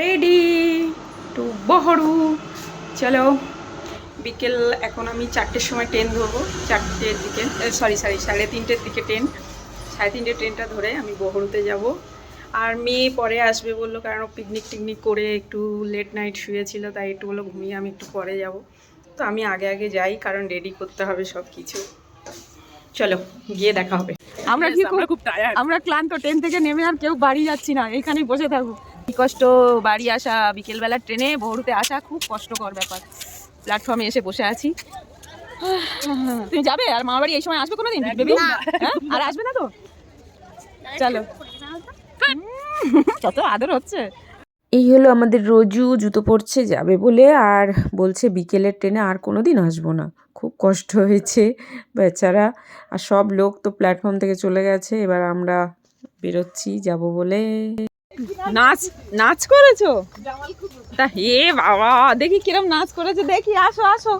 Ready to Baharu চলো বিকেল এখন আমি চারটের সময় ট্রেন ধরবো। চারটের দিকে সরি সরি সাড়ে তিনটের দিকে ট্রেন সাড়ে তিনটে ট্রেনটা ধরে আমি বহরুতে যাব। আর মেয়ে পরে আসবে বলল কারণ পিকনিক টিকনিক করে একটু লেট নাইট শুয়েছিল তাই একটু বলল ঘুমিয়ে আমি একটু পরে যাব। তো আমি আগে আগে যাই কারণ রেডি করতে হবে সব কিছু চলো গিয়ে দেখা হবে। আমরা কি আমরা খুব টায়ার্ড আমরা ক্লান্ত ট্রেন থেকে নেমে আর কেউ বাড়ি যাচ্ছি না এখানেই বসে থাকব। কি কষ্ট বাড়ি আসা বিকেলবেলা ট্রেনে ভোরতে আসা খুব কষ্টকর ব্যাপার। প্ল্যাটফর্মে এসে বসে আছি। তুমি যাবে? আর মামা বাড়ি এই সময় আসবে কোনোদিন? বেবি? হ্যাঁ? আর আসবে না তো? চলো। কত আদর হচ্ছে। এই হলো আমাদের রোজু জুতো পরছে যাবে বলে আর বলছে বিকেলের ট্রেনে আর কোনো দিন আসব না। খুব কষ্ট হয়েছে বেচারা। আর সব লোক তো প্ল্যাটফর্ম থেকে চলে গেছে এবার আমরা বেরোচ্ছি যাব বলে। নাচ নাচ করেছ? তা হে বাবা দেখি কিরম নাচ করেছ। দেখি আসো আসো।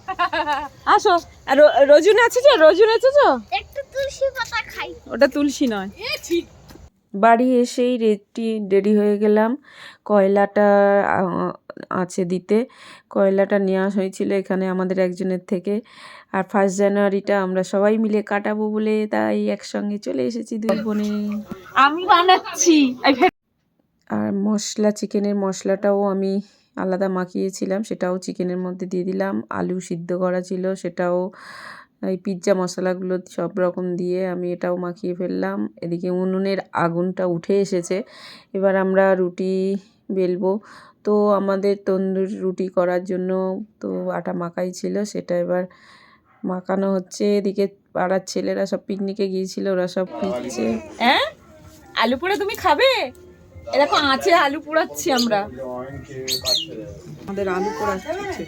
আসো। আর রোজু নাচেছো? রোজু নাচেছো? একটু তুলসী পাতা খাই। ওটা তুলসী নয়। বাড়ি এসেই রেডি রেডি হয়ে গেলাম। কয়লাটা আছে দিতে। কয়লাটা নেওয়া হয়েছিল এখানে আমাদের একজনের থেকে। আর ফার্স্ট জানুয়ারিটা আমরা সবাই মিলে কাটাবো বলে তাই একসঙ্গে চলে এসেছি দুই বোনে। আমি বানাচ্ছি। আর মশলা চিকেনের মশলাটাও আমি আলাদা মাখিয়েছিলাম সেটাও চিকেনের মধ্যে দিয়ে দিলাম। আলু সিদ্ধ করা ছিল সেটাও এই পিৎজা মশলাগুলো সব রকম দিয়ে আমি এটাও মাখিয়ে ফেললাম। এদিকে উনুনের আগুনটা উঠে এসেছে। এবার আমরা রুটি বেলবো। তো আমাদের তন্দুর রুটি করার জন্য তো আটা মাখাই ছিল সেটা এবার মাখানো হচ্ছে। এদিকে পাড়ার ছেলেরা সব পিকনিকে গিয়েছিল ওরা সব ফিরছে। হ্যাঁ? আলু পোড়া তুমি খাবে? এরকম আঁচে আলু পোড়াচ্ছি আমরা। আমাদের আলু পোড়াচ্ছি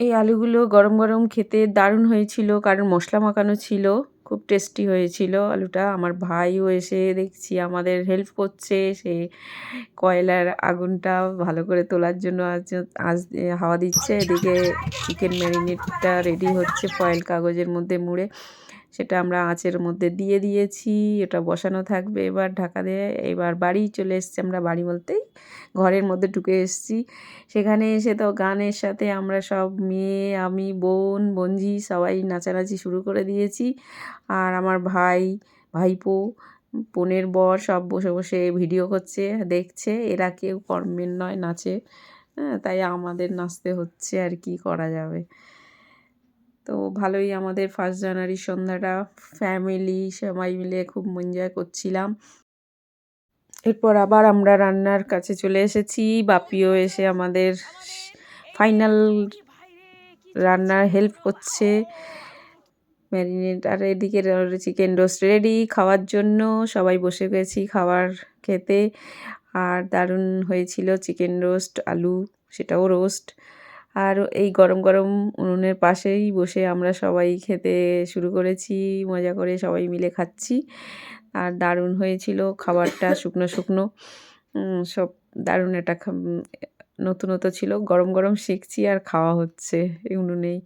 এই আলুগুলো গরম গরম খেতে দারুণ হয়েছিল কারণ মশলা মাখানো ছিল খুব টেস্টি হয়েছিল আলুটা। আমার ভাইও এসে দেখছি আমাদের হেল্প করছে সে কয়লার আগুনটা ভালো করে তোলার জন্য আজ আজ হাওয়া দিচ্ছে। এদিকে চিকেন ম্যারিনেটটা রেডি হচ্ছে ফয়েল কাগজের মধ্যে মুড়ে। সেটা আমরা আঁচের মধ্যে দিয়ে দিয়েছি এটা বসানো থাকবে এবার ঢাকা দিয়ে। এবার বাড়ি চলে এসছি আমরা বাড়ি বলতেই, ঘরের মধ্যে ঢুকে এসেছি। সেখানে এসে তো গানের সাথে আমরা সব মেয়ে, আমি, বোন বঞ্জি সবাই নাচানাচি শুরু করে দিয়েছি। আর আমার ভাই, ভাইপো, বোনের বর সব বসে বসে ভিডিও করছে, দেখছে। এরা কেউ কর্মের নয়, নাচে। হ্যাঁ তাই আমাদের নাচতে হচ্ছে আর কি করা যাবে। তো ভালোই আমাদের ফার্স্ট জানুয়ারির সন্ধ্যাটা ফ্যামিলি সবাই মিলে খুব এনজয় করছিলাম। এরপর আবার আমরা রান্নার কাছে চলে এসেছি। বাপিও এসে আমাদের ফাইনাল রান্নার হেল্প করছে। ম্যারিনেট আর এদিকে চিকেন রোস্ট রেডি খাওয়ার জন্য। সবাই বসে গেছি খাবার খেতে। আর দারুণ হয়েছিল চিকেন রোস্ট আলু, সেটাও রোস্ট আর এই গরম গরম উনুনের পাশেই বসে আমরা সবাই খেতে শুরু করেছি মজা করে সবাই মিলে খাচ্ছি। আর দারুণ হয়েছিল খাবারটা শুকনো শুকনো। সব দারুণ একটা নতুনত্ব ছিল। গরম গরম শিখছি আর খাওয়া হচ্ছে এই উনুনেই।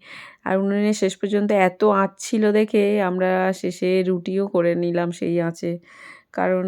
আর উনুনে শেষ পর্যন্ত এত আঁচ ছিল দেখে আমরা শেষে রুটিও করে নিলাম সেই আঁচে। কারণ